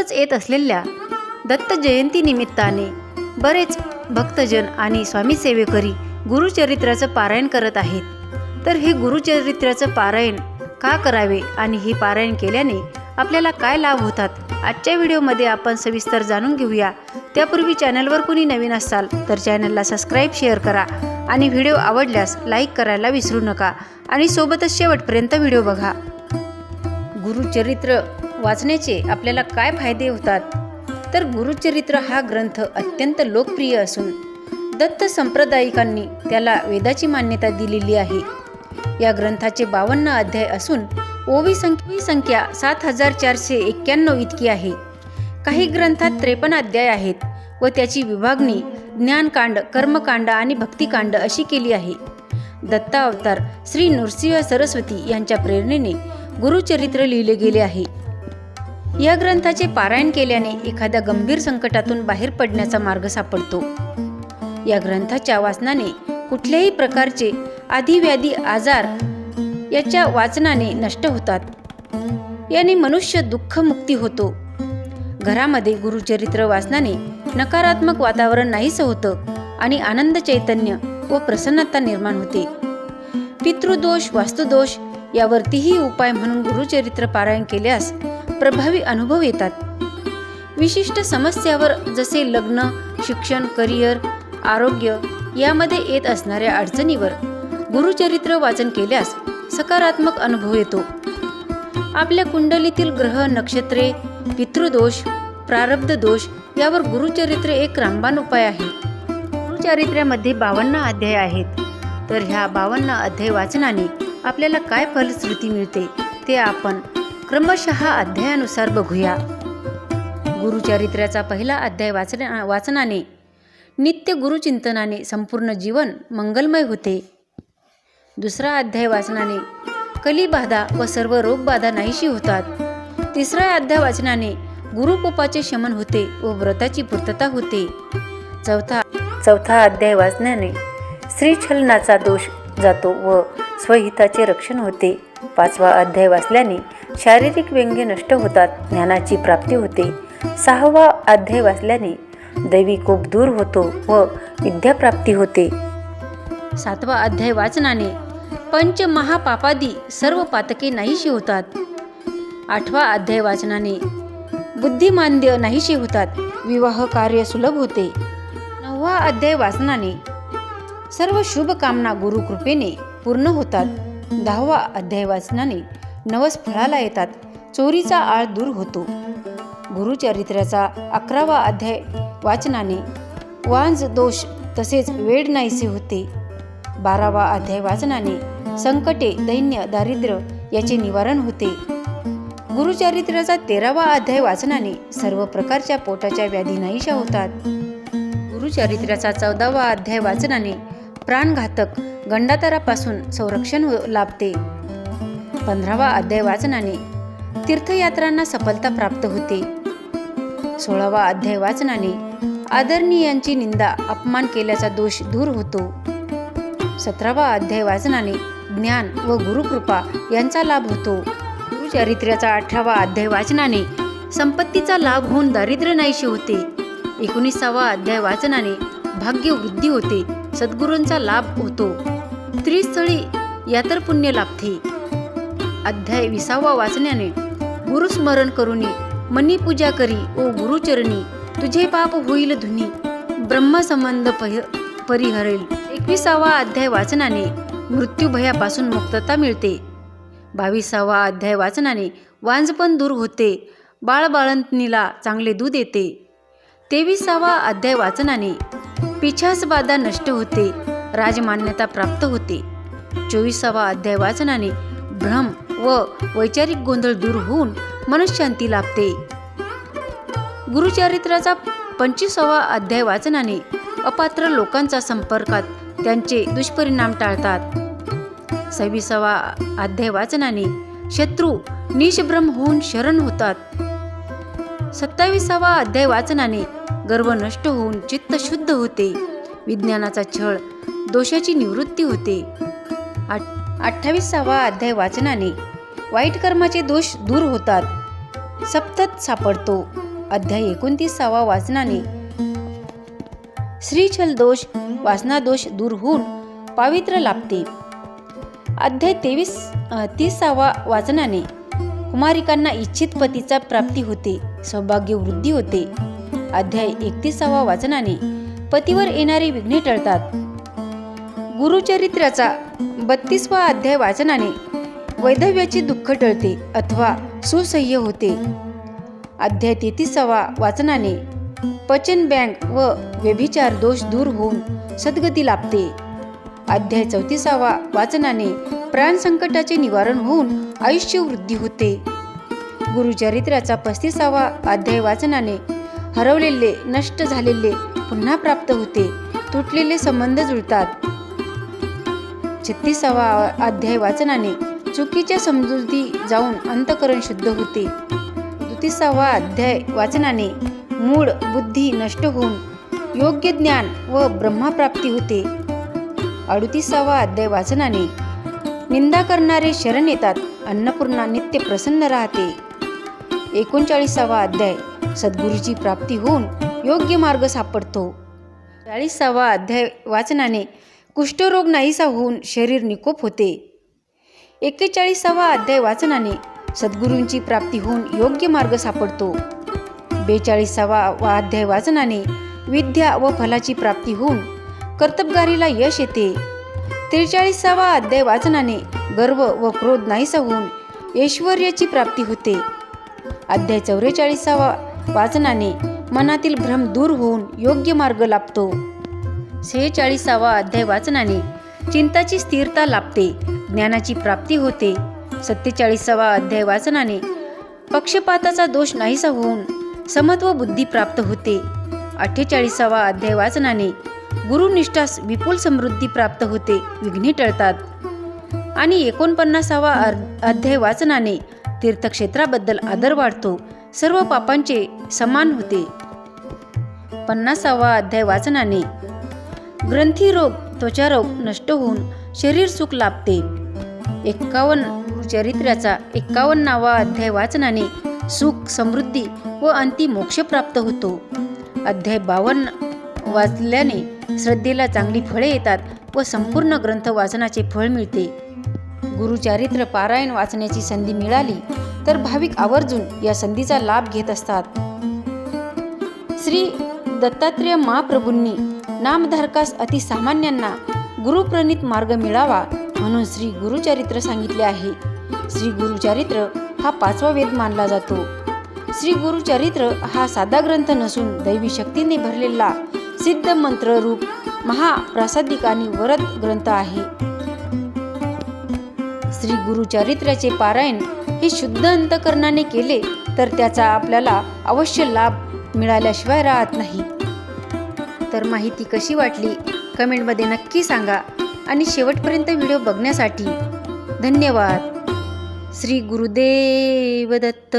लवकरच येत असलेल्या दत्त जयंती निमित्ताने बरेच भक्तजन आणि स्वामी सेवेकरी गुरुचरित्राचं पारायण करत आहेत. तर हे गुरुचरित्राचं पारायण का करावे आणि हे पारायण केल्याने आपल्याला काय लाभ होतात आजच्या व्हिडिओमध्ये आपण सविस्तर जाणून घेऊया. त्यापूर्वी चॅनलवर कोणी नवीन असाल तर चॅनलला सबस्क्राईब शेअर करा आणि व्हिडिओ आवडल्यास लाईक करायला विसरू नका आणि सोबतच शेवटपर्यंत व्हिडिओ बघा. गुरुचरित्र वाचण्याचे आपल्याला काय फायदे होतात? तर गुरुचरित्र हा ग्रंथ अत्यंत लोकप्रिय असून दत्त संप्रदायिकांनी त्याला वेदाची मान्यता दिलेली आहे. या ग्रंथाचे बावन्न अध्याय असून ओवी संख्या संख्या सात हजार चारशे एक्क्याण्णव इतकी आहे. काही ग्रंथात त्रेपन्न अध्याय आहेत व त्याची विभागणी ज्ञानकांड कर्मकांड आणि भक्तिकांड अशी केली आहे. दत्ता अवतार श्री नृसिंह सरस्वती यांच्या प्रेरणेने गुरुचरित्र लिहिले गेले आहे. या ग्रंथाचे पारायण केल्याने एखाद्या गंभीर संकटातून बाहेर पडण्याचा मार्ग सापडतो. या ग्रंथाच्या वाचनाने कुठल्याही प्रकारचे आधिव्याधी आजार याच्या वाचनाने नष्ट होतात. याने मनुष्य दुःखमुक्ती होतो. घरामध्ये गुरुचरित्र वाचनाने नकारात्मक वातावरण नाहीसं होतं आणि आनंद चैतन्य व प्रसन्नता निर्माण होते. पितृदोष वास्तुदोष यावरतीही उपाय म्हणून गुरुचरित्र पारायण केल्यास प्रभावी अनुभव येतात. विशिष्ट समस्यावर जसे लग्न शिक्षण करिअर आरोग्य यामध्ये येत असणाऱ्या अडचणीवर गुरुचरित्र वाचन केल्यास सकारात्मक अनुभव येतो. आपल्या कुंडलीतील ग्रह नक्षत्रे पितृदोष प्रारब्ध दोष यावर गुरुचरित्र एक रामबाण उपाय आहे. गुरुचरित्रामध्ये बावन्न अध्याय आहेत. तर ह्या बावन्न अध्याय वाचनाने आपल्याला काय फलश्रुती मिळते ते आपण क्रमशः अध्यायानुसार बघूया. गुरुचरित्राचा पहिला अध्याय वाचना वाचनाने नित्य गुरुचिंतनाने संपूर्ण जीवन मंगलमय होते. दुसरा अध्याय वाचनाने कलिबाधा व सर्व रोगबाधा नाहीशी होतात. तिसरा अध्याय वाचनाने गुरुकोपाचे शमन होते व व्रताची पूर्तता होते. चौथा चौथा अध्याय वाचण्याने श्रीछलनाचा दोष जातो व स्वहिताचे रक्षण होते. पाचवा अध्याय वाचल्याने शारीरिक व्यंग्य नष्ट होतात ज्ञानाची प्राप्ती होते. सहावा अध्याय वाचल्याने दैवी कोप दूर होतो व विद्याप्राप्ती होते. सातवा अध्याय वाचनाने पंच महापापादी सर्व पातके नाहीशी होतात. आठवा अध्याय वाचनाने बुद्धिमांद्य नाहीशी होतात. विवाह कार्य सुलभ होते. नववा अध्याय वाचनाने सर्व शुभकामना गुरुकृपेने पूर्ण होतात. दहावा अध्याय वाचनाने नवस फळाला येतात. चोरीचा आळ दूर होतो. गुरुचरित्राचा अकरावा अध्याय वाचनाने वांज दोष तसेच वेड नाहीसे होते. बारावा अध्याय वाचनाने संकटे दैन्य दारिद्र्य याचे निवारण होते. गुरुचरित्राचा तेरावा अध्याय वाचनाने सर्व प्रकारच्या पोटाच्या व्याधी नाहीशा होतात. गुरुचरित्राचा चौदावा अध्याय वाचनाने प्राणघातक गंडातरापासून संरक्षण लाभते. पंधरावा अध्याय वाचनाने तीर्थयात्रांना सफलता प्राप्त होते. सोळावा अध्याय वाचनाने आदरणीयांची निंदा अपमान केल्याचा दोष दूर होतो. सतरावा अध्याय वाचनाने ज्ञान व गुरुकृपा यांचा लाभ होतो. गुरुचरित्राचा अठरावा अध्याय वाचनाने संपत्तीचा लाभ होऊन दारिद्र्य नाहीशी होते. एकोणीसावा अध्याय वाचनाने भाग्य वृद्धी होते. सद्गुरूंचा लाभ होतो. त्रिस्थळी यातर पुण्य लाभते. अध्याय विसावा वाचण्याने गुरुस्मरण करुनी मनी पूजा करी ओ गुरुचरणी तुझे पाप होईल धुनी ब्रह्मसंबंध परिहरेल. एकविसावा अध्याय वाचनाने मृत्यूभयापासून मुक्तता मिळते. बावीसावा अध्याय वाचनाने वांजपण दूर होते. बाळबाळंतनीला चांगले दूध येते. तेविसावा अध्याय वाचनाने पिछासबाधा नष्ट होते राजमान्यता प्राप्त होते. चोवीसावा अध्याय वाचनाने भ्रम व वैचारिक गोंधळ दूर होऊन मनशांती लाभते. गुरुचरित्राचा पंचवीसावा अध्याय वाचनाने अपात्र लोकांचा संपर्कात त्यांचे दुष्परिणाम टाळतात. सव्वीसावा अध्याय वाचनाने शत्रू निशभ्रम होऊन शरण होतात. सत्तावीसावा अध्याय वाचनाने गर्व नष्ट होऊन चित्त शुद्ध होते. विज्ञानाचा छळ दोषाची निवृत्ती होते. आठ अठ्ठावीसावा अध्याय वाचनाने वाईट कर्माचे दोष दूर होतात. सप्तत सापडतो. अध्याय एकोणतीसावा वाचनाने श्रीछल दोष वासनादोष दूर होऊन पावित्र्य लाभते. अध्याय तेवीस अ, तीसावा वाचनाने कुमारिकांना इच्छित पतीचा प्राप्ती होते. सौभाग्य वृद्धी होते. अध्याय एकतीसावा वाचनाने पतीवर येणारी विघ्ने टळतात. गुरुचरित्राचा बत्तीसवा अध्याय वाचनाने वैधव्याची दुःख टळते अथवा सुसह्य होते. अध्याय तेतीसावा वाचनाने पचन बँक व व्यभिचार दोष दूर होऊन सद्गती लाभते. अध्याय चौतीसावा वाचनाने प्राण संकटाचे निवारण होऊन आयुष्य वृद्धी होते. गुरुचरित्राचा पस्तीसावा अध्याय वाचनाने हरवलेले नष्ट झालेले पुन्हा प्राप्त होते. तुटलेले संबंध जुळतात. छत्तीसावा अध्याय वाचनाने चुकीच्या समजुती जाऊन अंतकरण शुद्ध होते. दुतिसावा अध्याय वाचनाने मूळ बुद्धी नष्ट होऊन योग्य ज्ञान व ब्रह्माप्राप्ती होते. अडुतीसावा अध्याय वाचनाने निंदा करणारे शरण येतात. अन्नपूर्णा नित्य प्रसन्न राहते. एकोणचाळीसावा अध्याय. सद्गुरूची प्राप्ती होऊन योग्य मार्ग सापडतो. चाळीसावा अध्याय वाचनाने कुष्ठरोग नाहीसा होऊन शरीर निकोप होते. एक्केचाळीसावा अध्याय वाचनाने सद्गुरूंची प्राप्ती होऊन योग्य मार्ग सापडतो. बेचाळीसावा वा अध्याय वाचनाने विद्या व फलाची प्राप्ती होऊन कर्तबगारीला यश येते. त्रेचाळीसावा अध्याय वाचनाने गर्व व क्रोध नाहीसा होऊन ऐश्वर्याची प्राप्ती होते. अध्याय चौवेचाळीसावा वाचनाने मनातील भ्रम दूर होऊन योग्य मार्ग लाभतो. सेहेचाळीसावा अध्याय वाचनाने चिंताची स्थिरता लाभते ज्ञानाची प्राप्ती होते. सत्तेचाळीसावा अध्याय वाचनाने पक्षपाताचा दोष नाहीसा होऊन समत्व बुद्धी प्राप्त होते. अठ्ठेचाळीसावा अध्याय वाचनाने गुरुनिष्ठास विपुल समृद्धी प्राप्त होते विघ्ने टळतात. आणि एकोणपन्नासावा अध्याय वाचनाने तीर्थक्षेत्राबद्दल आदर वाढतो. सर्व पापांचे समान होते. पन्नासावा अध्याय वाचनाने ग्रंथी रोग त्वचारोग नष्ट होऊन शरीर सुख लाभते. एक्कावन्न चरित्र्याचा एक्कावन्नावा अध्याय वाचनाने सुख समृद्धी व अंतिम मोक्ष प्राप्त होतो. अध्याय बावन्न वाचल्याने श्रद्धेला चांगली फळे येतात व संपूर्ण ग्रंथ वाचनाचे फळ मिळते. गुरुचारित्र पारायण वाचण्याची संधी मिळाली तर भाविक आवर्जून या संधीचा लाभ घेत असतात. श्री दत्तात्रेय महाप्रभूंनी नामधारकास अतिसामान्यांना गुरुप्रणित मार्ग मिळावा म्हणून श्री गुरुचरित्र सांगितले आहे. श्री गुरुचरित्र हा पाचवा वेद मानला जातो. श्री गुरुचरित्र हा साधा ग्रंथ नसून दैवी शक्तीने भरलेला सिद्ध मंत्र रूप महाप्रासादिक आणि वरद ग्रंथ आहे. गुरुचरित्राचे पारायण हे शुद्ध अंतकरणाने केले तर त्याचा आपल्याला अवश्य लाभ मिळाल्याशिवाय राहत नाही. तर माहिती कशी वाटली? कमेंटमध्ये नक्की सांगा आणि शेवटपर्यंत व्हिडिओ बघण्यासाठी धन्यवाद. श्री गुरुदेव दत्त.